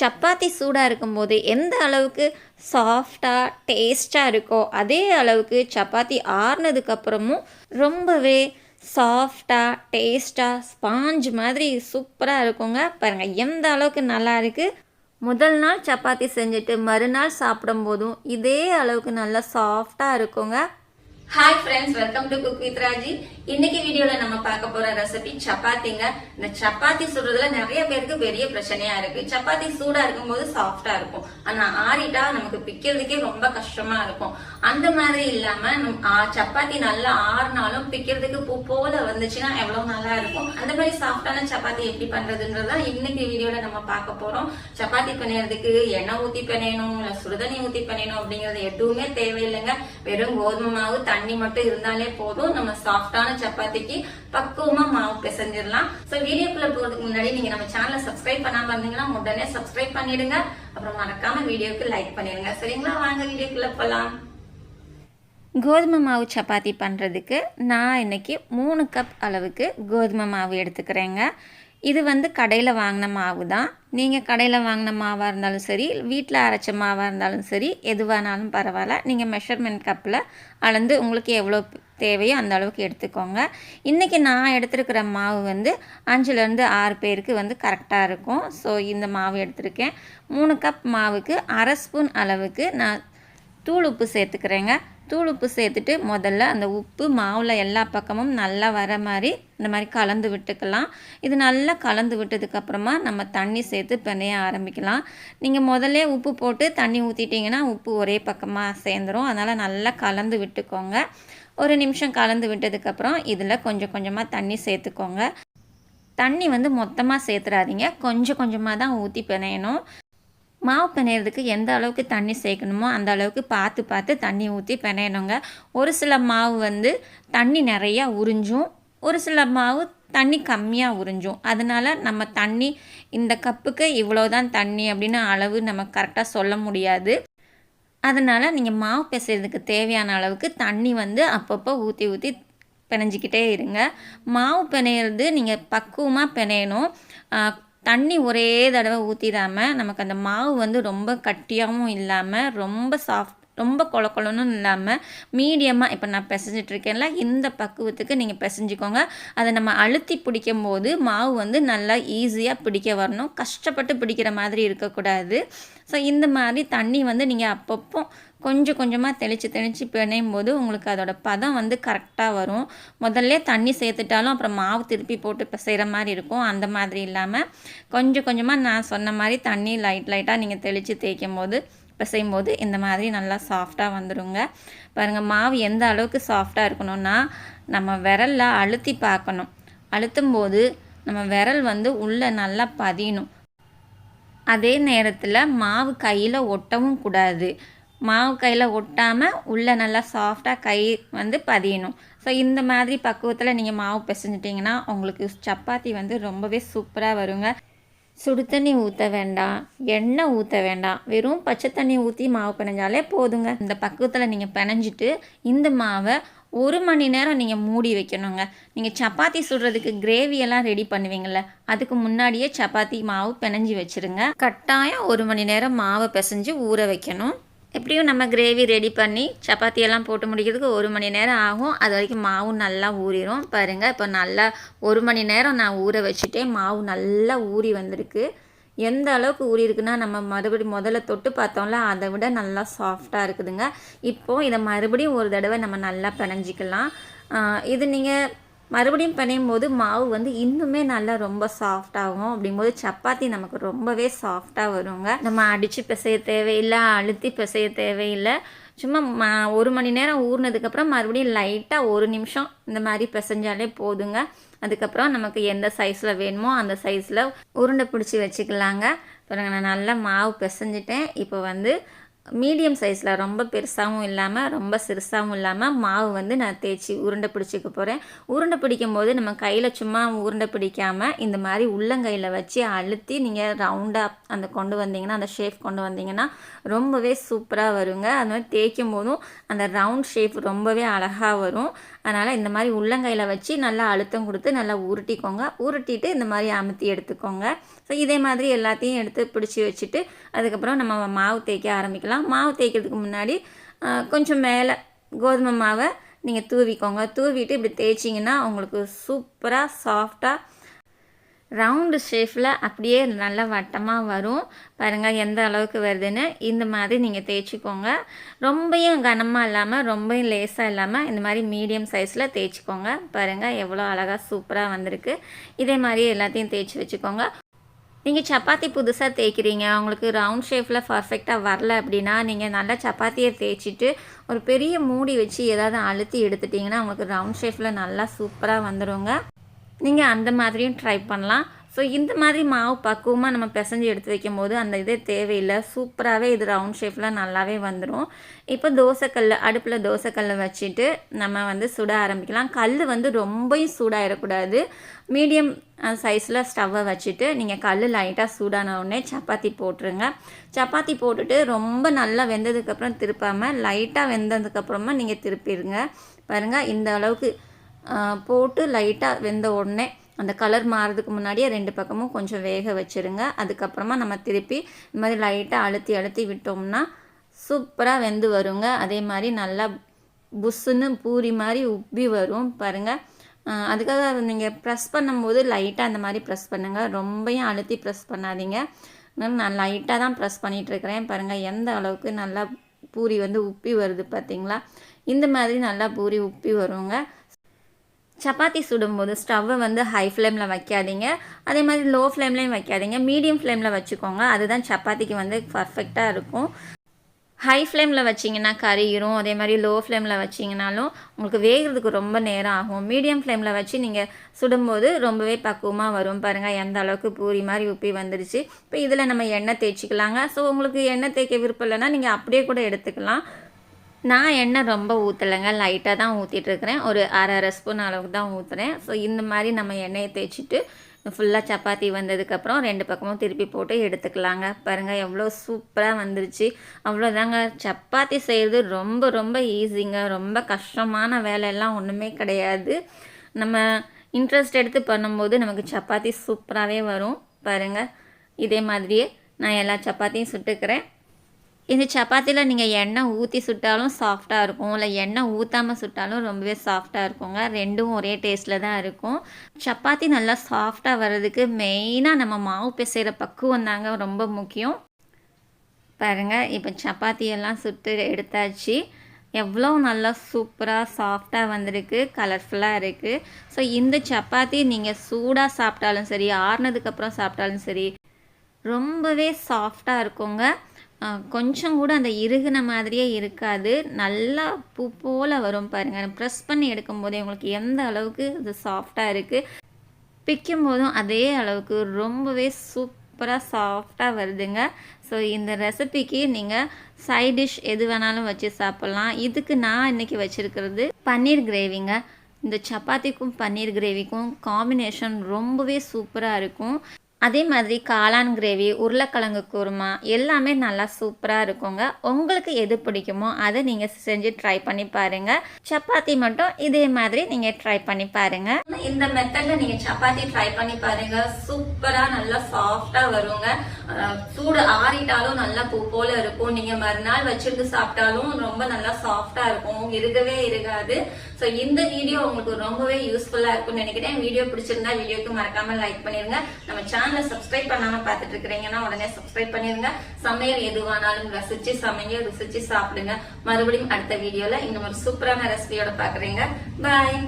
சப்பாத்தி சூடாக இருக்கும்போது எந்த அளவுக்கு சாஃப்டாக டேஸ்ட்டாக இருக்கோ அதே அளவுக்கு சப்பாத்தி ஆறுனதுக்கப்புறமும் ரொம்பவே சாஃப்டாக டேஸ்ட்டாக ஸ்பாஞ்ச் மாதிரி சூப்பராக இருக்குங்க. பாருங்கள் எந்த அளவுக்கு நல்லா இருக்குது முதல் நாள் சப்பாத்தி செஞ்சுட்டு மறுநாள் சாப்பிடும்போதும் இதே அளவுக்கு நல்லா சாஃப்டாக இருக்குங்க. Hi friends welcome to cook with Raji இன்னைக்கு வீடியோல நம்ம பார்க்க போற ரெசிபி சப்பாத்திங்க. இந்த சப்பாத்தி சுடுறதுல நிறைய பேருக்கு பெரிய பிரச்சனையா இருக்கு. சப்பாத்தி சூடா இருக்கும்போது சாஃப்டா இருக்கும். ஆனா ஆறிட்டா நமக்கு பிக்கிறதுக்கே ரொம்ப கஷ்டமா இருக்கும். அந்த மாதிரி இல்லாம சப்பாத்தி நல்லா ஆறுனாலும் பிக்கிறதுக்கு பூ போல வந்துச்சுன்னா எவ்வளவு நல்லா இருக்கும். அந்த மாதிரி சாஃப்டான சப்பாத்தி எப்படி பண்றதுன்றத இன்னைக்கு வீடியோல நம்ம பார்க்க போறோம். சப்பாத்தி பிணையறதுக்கு எண்ணெய் ஊத்தி பிணையணும் இல்ல சுடுதண்ணி ஊத்தி பிணையணும் அப்படிங்கறது எதுவுமே தேவையில்லைங்க. வெறும் கோதுமை மாவு தண்ணி மட்டும் இருந்தாலே போதும். நம்ம சாஃப்டான சப்பாத்திக்கு பக்குவமா மாவு பிசைஞ்சிடலாம். சோ வீடியோக்குள்ள போறதுக்கு முன்னாடி நீங்க நம்ம சேனலை சப்ஸ்கிரைப் பண்ணாம இருந்தீங்கன்னா உடனே சப்ஸ்கிரைப் பண்ணிடுங்க. அப்புறம் மறக்காம வீடியோக்கு லைக் பண்ணிடுங்க. சரிங்களா? வாங்க வீடியோக்குள்ள போலாம். கோதுமை மாவு சப்பாத்தி பண்ணுறதுக்கு நான் இன்னைக்கு மூணு கப் அளவுக்கு கோதுமை மாவு எடுத்துக்கிறேங்க. இது வந்து கடையில் வாங்கின மாவு தான். நீங்கள் கடையில் வாங்கின மாவாக இருந்தாலும் சரி வீட்டில் அரைச்ச மாவாக இருந்தாலும் சரி எதுவானாலும் பரவாயில்ல. நீங்கள் மெஷர்மெண்ட் கப்பில் அளந்து உங்களுக்கு எவ்வளோ தேவையோ அந்த அளவுக்கு எடுத்துக்கோங்க. இன்றைக்கி நான் எடுத்துருக்கிற மாவு வந்து அஞ்சுலேருந்து ஆறு பேருக்கு வந்து கரெக்டாக இருக்கும். ஸோ இந்த மாவு எடுத்திருக்கேன். மூணு கப் மாவுக்கு அரை ஸ்பூன் அளவுக்கு நான் தூள் உப்பு சேர்த்துக்கிறேங்க. தூள் உப்பு சேர்த்துட்டு முதல்ல அந்த உப்பு மாவில் எல்லா பக்கமும் நல்லா வர மாதிரி இந்த மாதிரி கலந்து விட்டுக்கலாம். இது நல்லா கலந்து விட்டதுக்கப்புறமா நம்ம தண்ணி சேர்த்து பிணைய ஆரம்பிக்கலாம். நீங்கள் முதல்ல உப்பு போட்டு தண்ணி ஊற்றிட்டிங்கன்னா உப்பு ஒரே பக்கமாக சேர்ந்துரும். அதனால் நல்லா கலந்து விட்டுக்கோங்க. ஒரு நிமிஷம் கலந்து விட்டதுக்கப்புறம் இதில் கொஞ்சம் கொஞ்சமாக தண்ணி சேர்த்துக்கோங்க. தண்ணி வந்து மொத்தமாக சேர்த்துறாதீங்க. கொஞ்சம் கொஞ்சமாக தான் ஊற்றி பிணையணும். மாவு பிணையிறதுக்கு எந்த அளவுக்கு தண்ணி சேர்க்கணுமோ அந்த அளவுக்கு பார்த்து பார்த்து தண்ணி ஊற்றி பிணையணுங்க. ஒரு சில மாவு வந்து தண்ணி நிறையா உறிஞ்சும். ஒரு சில மாவு தண்ணி கம்மியாக உறிஞ்சும். அதனால் நம்ம தண்ணி இந்த கப்புக்கு இவ்வளோதான் தண்ணி அப்படின்னு அளவு நம்ம கரெக்டாக சொல்ல முடியாது. அதனால் நீங்கள் மாவு பிசைறதுக்கு தேவையான அளவுக்கு தண்ணி வந்து அப்பப்போ ஊற்றி ஊற்றி பிணைஞ்சிக்கிட்டே இருங்க. மாவு பிணையிறது நீங்கள் பக்குவமாக பிணையணும். தண்ணி ஒரே தடவை ஊற்றிடாமல் நமக்கு அந்த மாவு வந்து ரொம்ப கட்டியாகவும் இல்லாமல் ரொம்ப சாஃப்ட் ரொம்ப கொல இல்லாமல் மீடியமாக இப்போ நான் பிசைஞ்சிட்ருக்கேன்ல இந்த பக்குவத்துக்கு நீங்கள் பிசைஞ்சிக்கோங்க. அதை நம்ம அழுத்தி பிடிக்கும் போது மாவு வந்து நல்லா ஈஸியாக பிடிக்க வரணும். கஷ்டப்பட்டு பிடிக்கிற மாதிரி இருக்கக்கூடாது. ஸோ இந்த மாதிரி தண்ணி வந்து நீங்கள் அப்பப்போ கொஞ்சம் கொஞ்சமாக தெளித்து தெளித்து பிணையும் போது உங்களுக்கு அதோட பதம் வந்து கரெக்டாக வரும். முதல்ல தண்ணி சேர்த்துட்டாலும் அப்புறம் மாவு திருப்பி போட்டு பிசைகிற மாதிரி இருக்கும். அந்த மாதிரி இல்லாமல் கொஞ்சம் கொஞ்சமாக நான் சொன்ன மாதிரி தண்ணி லைட் லைட்டாக நீங்கள் தெளித்து தேய்க்கும் போது பிசையும் போது இந்த மாதிரி நல்லா சாஃப்டாக வந்துடுங்க பாருங்கள் மாவு எந்த அளவுக்கு சாஃப்டாக இருக்கணும்னா நம்ம விரலில் அழுத்தி பார்க்கணும். அழுத்தும் போது நம்ம விரல் வந்து உள்ளே நல்லா பதியணும். அதே நேரத்தில் மாவு கையில் ஒட்டவும் கூடாது. மாவு கையில் ஒட்டாமல் உள்ளே நல்லா சாஃப்டாக கை வந்து பதியணும். ஸோ இந்த மாதிரி பக்குவத்தில் நீங்கள் மாவு பிசைஞ்சிட்டிங்கன்னா உங்களுக்கு சப்பாத்தி வந்து ரொம்பவே சூப்பராக வருங்க. சுடு தண்ணி ஊற்ற வேண்டாம். எண்ணெய் ஊற்ற வேண்டாம். வெறும் பச்சை தண்ணி ஊற்றி மாவு பிணைஞ்சாலே போதுங்க. இந்த பக்குவத்தில் நீங்கள் பிணைஞ்சிட்டு இந்த மாவை ஒரு மணி நேரம் நீங்கள் மூடி வைக்கணுங்க. நீங்கள் சப்பாத்தி சுடுறதுக்கு கிரேவி எல்லாம் ரெடி பண்ணுவீங்கள்ல அதுக்கு முன்னாடியே சப்பாத்தி மாவு பிணைஞ்சி வச்சுருங்க. கட்டாயம் ஒரு மணி நேரம் மாவை பிசைஞ்சு ஊற வைக்கணும். எப்படியும் நம்ம கிரேவி ரெடி பண்ணி சப்பாத்தியெல்லாம் போட்டு முடிக்கிறதுக்கு ஒரு மணி நேரம் ஆகும். அது வரைக்கும் மாவு நல்லா ஊறிடும் பாருங்கள் இப்போ நல்லா ஒரு மணி நேரம் நான் ஊற வச்சுட்டே மாவு நல்லா ஊறி வந்திருக்கு. எந்த அளவுக்கு ஊறி இருக்குன்னா நம்ம மறுபடியும் முதல்ல தொட்டு பார்த்தோம்ல அதை விட நல்லா சாஃப்டாக இருக்குதுங்க. இப்போது இதை மறுபடியும் ஒரு தடவை நம்ம நல்லா பிணைஞ்சிக்கலாம். இது நீங்கள் மறுபடியும் பிணையும் போது மாவு வந்து இன்னுமே நல்லா ரொம்ப சாஃப்டாகும் அப்படிங்கும்போது சப்பாத்தி நமக்கு ரொம்பவே சாஃப்டாக வருங்க. நம்ம அடித்து பிசைய தேவையில்லை அழுத்தி பிசைய தேவையில்லை. சும்மா ம ஒரு மணி நேரம் ஊறினதுக்கப்புறம் மறுபடியும் லைட்டாக ஒரு நிமிஷம் இந்த மாதிரி பிசைஞ்சாலே போதுங்க. அதுக்கப்புறம் நமக்கு எந்த சைஸில் வேணுமோ அந்த சைஸில் உருண்டை பிடிச்சி வச்சுக்கலாங்க. பாருங்க நான் நல்லா மாவு பிசைஞ்சிட்டேன். இப்போ வந்து மீடியம் சைஸில் ரொம்ப பெருசாகவும் இல்லாமல் ரொம்ப சிறுசாகவும் இல்லாமல் மாவு வந்து நான் தேய்ச்சி உருண்டை பிடிச்சிக்க போகிறேன் உருண்டை பிடிக்கும் போது நம்ம கையில் சும்மா உருண்டை பிடிக்காமல் இந்த மாதிரி உள்ளங்கையில் வச்சு அழுத்தி நீங்கள் ரவுண்டாக அந்த கொண்டு வந்தீங்கன்னா அந்த ஷேப் கொண்டு வந்தீங்கன்னா ரொம்பவே சூப்பராக வருங்க. அது மாதிரி தேய்க்கும் போதும் அந்த ரவுண்ட் ஷேப் ரொம்பவே அழகாக வரும். அதனால் இந்த மாதிரி உள்ளங்கையில் வச்சு நல்லா அழுத்தம் கொடுத்து நல்லா உருட்டிக்கோங்க. உருட்டிட்டு இந்த மாதிரி அமுத்தி எடுத்துக்கோங்க. ஸோ இதே மாதிரி எல்லாத்தையும் எடுத்து பிடிச்சி வச்சுட்டு அதுக்கப்புறம் நம்ம மாவு தேய்க்க ஆரம்பிக்கலாம். மாவு தேய்க்கிறதுக்கு முன்னாடி கொஞ்சம் மேலே கோதுமை மாவை நீங்கள் தூவிக்கோங்க. தூவிட்டு இப்படி தேய்ச்சிங்கன்னா உங்களுக்கு சூப்பராக சாஃப்டாக ரவுண்டு ஷேஃபில் அப்படியே நல்லா வட்டமாக வரும். பாருங்கள் எந்த அளவுக்கு வருதுன்னு. இந்த மாதிரி நீங்கள் தேய்ச்சிக்கோங்க. ரொம்பையும் கனமாக இல்லாமல் ரொம்பையும் லேசாக இல்லாமல் இந்த மாதிரி மீடியம் சைஸில் தேய்ச்சிக்கோங்க. பாருங்கள் எவ்வளோ அழகாக சூப்பராக வந்திருக்கு. இதே மாதிரி எல்லாத்தையும் தேய்ச்சி வச்சுக்கோங்க. நீங்கள் சப்பாத்தி புதுசாக தேய்க்கிறீங்க உங்களுக்கு ரவுண்ட் ஷேப்பில் பர்ஃபெக்டாக வரல அப்படின்னா நீங்கள் நல்லா சப்பாத்தியை தேய்ச்சிட்டு ஒரு பெரிய மூடி வச்சு ஏதாவது அழுத்தி எடுத்துட்டிங்கன்னா உங்களுக்கு ரவுண்ட் ஷேப்பில் நல்லா சூப்பராக வந்துடுங்க நீங்கள் அந்த மாதிரியும் ட்ரை பண்ணலாம். ஸோ இந்த மாதிரி மாவு பக்குவமாக நம்ம பிசைஞ்சு எடுத்து வைக்கும் போது அந்த இதே தேவையில்லை. சூப்பராகவே இது ரவுண்ட் ஷேப்பில் நல்லாவே வந்துடும் இப்போ தோசைக்கல் அடுப்பில் தோசைக்கல்லை வச்சுட்டு நம்ம வந்து சுட ஆரம்பிக்கலாம். கல் வந்து ரொம்பவும் சூடாகிடக்கூடாது மீடியம் சைஸில் ஸ்டவ்வை வச்சுட்டு நீங்கள் கல் லைட்டாக சூடான உடனே சப்பாத்தி போட்டுருங்க. சப்பாத்தி போட்டுட்டு ரொம்ப நல்லா வெந்ததுக்கப்புறம் திருப்பாமல் லைட்டாக வெந்ததுக்கப்புறமா நீங்கள் திருப்பிடுங்க. பாருங்கள் இந்த அளவுக்கு போட்டு லைட்டாக வெந்த உடனே அந்த கலர் மாறதுக்கு முன்னாடியே ரெண்டு பக்கமும் கொஞ்சம் வேக வச்சுருங்க. அதுக்கப்புறமா நம்ம திருப்பி இந்த மாதிரி லைட்டாக அழுத்தி அழுத்தி விட்டோம்னா சூப்பராக வெந்து வருங்க. அதே மாதிரி நல்லா புஸ்ஸுன்னு பூரி மாதிரி உப்பி வரும். பாருங்கள் அதுக்காக நீங்கள் ப்ரெஸ் பண்ணும்போது லைட்டாக அந்த மாதிரி ப்ரெஸ் பண்ணுங்கள் ரொம்பையும் அழுத்தி ப்ரெஸ் பண்ணாதீங்க. நான் லைட்டாக தான் ப்ரெஸ் பண்ணிகிட்ருக்கிறேன் பாருங்கள் எந்த அளவுக்கு நல்லா பூரி வந்து உப்பி வருது பார்த்தீங்களா இந்த மாதிரி நல்லா பூரி உப்பி வருங்க. சப்பாத்தி சுடும்போது ஸ்டவ்வை வந்து ஹை ஃப்ளேமில் வைக்காதீங்க. அதே மாதிரி லோ ஃப்ளேம்லேயும் வைக்காதீங்க. மீடியம் ஃப்ளேமில் வச்சுக்கோங்க. அதுதான் சப்பாத்திக்கு வந்து பர்ஃபெக்டாக இருக்கும். ஹை ஃப்ளேமில் வச்சிங்கன்னா கறியிரும் அதே மாதிரி லோ ஃப்ளேமில் வச்சிங்கனாலும் உங்களுக்கு வேகிறதுக்கு ரொம்ப நேரம் ஆகும். மீடியம் ஃப்ளேமில் வச்சு நீங்கள் சுடும்போது ரொம்பவே பக்குவமாக வரும். பாருங்கள் எந்த அளவுக்கு பூரி மாதிரி உப்பி வந்துடுச்சு இப்போ இதில் நம்ம எண்ணெய் தேய்ச்சிக்கலாங்க. ஸோ உங்களுக்கு எண்ணெய் தேய்க்க விருப்பம் இல்லைன்னா நீங்கள் அப்படியே கூட எடுத்துக்கலாம். நான் எண்ணெய் ரொம்ப ஊற்றலைங்க லைட்டாக தான் ஊற்றிட்டு இருக்கிறேன் ஒரு அரை அரை ஸ்பூன் அளவுக்கு தான் ஊற்றுறேன் ஸோ இந்த மாதிரி நம்ம எண்ணெயை தேய்ச்சிட்டு ஃபுல்லாக சப்பாத்தி வந்ததுக்கப்புறம் ரெண்டு பக்கமும் திருப்பி போட்டு எடுத்துக்கலாங்க. பாருங்கள் எவ்வளோ சூப்பராக வந்துருச்சு. அவ்வளோதாங்க. சப்பாத்தி செய்கிறது ரொம்ப ரொம்ப ஈஸிங்க ரொம்ப கஷ்டமான வேலையெல்லாம் ஒன்றுமே கிடையாது. நம்ம இன்ட்ரெஸ்ட் எடுத்து பண்ணும்போது நமக்கு சப்பாத்தி சூப்பராகவே வரும். பாருங்கள் இதே மாதிரியே நான் எல்லா சப்பாத்தியும் சுட்டுக்கிறேன். இந்த சப்பாத்தியில் நீங்கள் எண்ணெய் ஊற்றி சுட்டாலும் சாஃப்டாக இருக்கும். இல்லை எண்ணெய் ஊற்றாமல் சுட்டாலும் ரொம்பவே சாஃப்டாக இருக்குங்க. ரெண்டும் ஒரே டேஸ்ட்டில் தான் இருக்கும். சப்பாத்தி நல்லா சாஃப்டாக வர்றதுக்கு மெயினாக நம்ம மாவு பிசைகிற பக்குவம் தாங்க ரொம்ப முக்கியம். பாருங்கள் இப்போ சப்பாத்தியெல்லாம் சுட்டு எடுத்தாச்சு. எவ்வளோ நல்லா சூப்பராக சாஃப்டாக வந்திருக்கு. கலர்ஃபுல்லாக இருக்குது ஸோ இந்த சப்பாத்தி நீங்கள் சூடாக சாப்பிட்டாலும் சரி ஆறுனதுக்கப்புறம் சாப்பிட்டாலும் சரி ரொம்பவே சாஃப்டாக இருக்குங்க. கொஞ்சம் கூட அந்த இறுகுன மாதிரியே இருக்காது. நல்லா பூ போல் வரும் பாருங்கள் ப்ரெஸ் பண்ணி எடுக்கும்போதே உங்களுக்கு எந்த அளவுக்கு இது சாஃப்டாக இருக்குது பிக்கும் போதும் அதே அளவுக்கு ரொம்பவே சூப்பராக சாஃப்டாக வருதுங்க. ஸோ இந்த ரெசிபிக்கு நீங்கள் சைட் டிஷ் எது வேணாலும் வச்சு சாப்பிட்லாம். இதுக்கு நான் இன்றைக்கி வச்சுருக்கிறது பன்னீர் கிரேவிங்க. இந்த சப்பாத்திக்கும் பன்னீர் கிரேவிக்கும் காம்பினேஷன் ரொம்பவே சூப்பராக இருக்கும். அதே மாதிரி காளான் கிரேவி உருளைக்கிழங்கு குருமா எல்லாமே நல்லா சூப்பராக இருக்குங்க. உங்களுக்கு எது பிடிக்குமோ அதை நீங்கள் செஞ்சு ட்ரை பண்ணி பாருங்க. சப்பாத்தி மட்டும் இதே மாதிரி நீங்கள் ட்ரை பண்ணி பாருங்க. இந்த மெத்தடில் நீங்கள் சப்பாத்தி ட்ரை பண்ணி பாருங்கள் சூப்பராக நல்லா சாஃப்டாக வருங்க. சூடு ஆறிட்டாலும் நல்லா பூ போல இருக்கும். நீங்கள் மறுநாள் வச்சிருந்து சாப்பிட்டாலும் ரொம்ப நல்லா சாஃப்டாக இருக்கும். இருக்கவே இருக்காது. ஸோ இந்த வீடியோ உங்களுக்கு ரொம்பவே யூஸ்ஃபுல்லாக இருக்கும்னு நினைக்கிறேன். வீடியோ பிடிச்சிருந்தா வீடியோக்கு மறக்காமல் லைக் பண்ணிடுங்க நம்ம சேனலை சப்ஸ்கிரைப் பண்ணாம பார்த்துட்டு இருக்கிறீங்கன்னா உடனே சப்ஸ்கிரைப் பண்ணிருங்க சமையல் எதுவானாலும் ரசிச்சு சமைங்க ருசிச்சு சாப்பிடுங்க. மறுபடியும் அடுத்த வீடியோல இன்னும் ஒரு சூப்பரான ரெசிபியோட பாக்குறீங்க பாய்